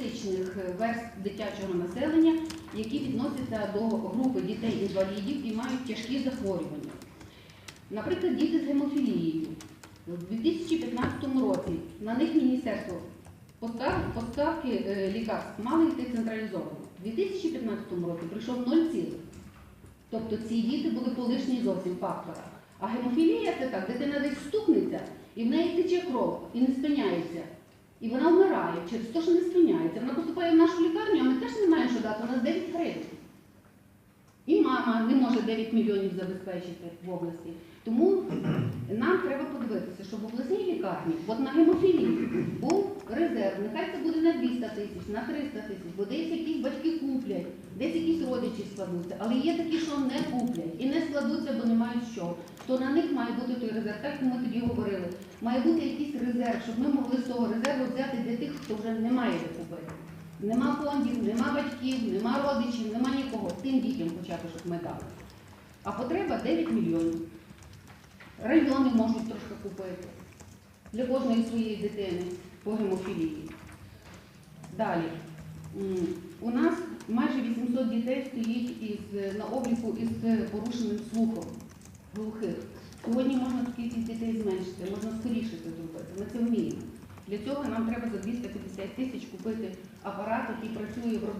критичних е, верств дитячого населення, які відносяться до групи дітей-інвалідів і мають тяжкі захворювання. Наприклад, діти з гемофілією. У 2015 році на них міністерство поставки е, лекарств мали йти централізовано. У 2015 році прийшов 0 цілих. Тобто ці діти були полишні зовсім фактора. А гемофілія це так, дитина десь стукнеться, і в неї тече кров, і не спиняється. І вона вмирає через те, що не спиняється. Вона поступає в нашу лікарню, а ми теж не маємо що дати, у нас 9 гривень. І мама не може 9 мільйонів забезпечити в області. Тому нам треба подивитися, щоб в обласній лікарні, от на гемофілії, був резерв. Нехай це буде на 200 тисяч, на 300 тисяч, бо десь якісь батьки куплять, десь якісь родичі складуться. Але є такі, що не куплять і не складуться, бо не мають що. То на них має бути той резерв. Так ми. Має бути якийсь резерв, щоб ми могли з того резерву взяти для тих, хто вже не має купити. Нема фондів, нема батьків, нема родичів, нема нікого. Тим дітям хоча б, щоб ми дали. А потреба 9 мільйонів. Райони можуть трошки купити для кожної своєї дитини по гемофілії. Далі. У нас майже 800 дітей стоїть із, на обліку із порушеним слухом глухих. Сьогодні можна кількість дітей зменшити, можна скоріше це зробити. Ми це вміємо. Для цього нам треба за 250 тисяч купити апарат, який працює в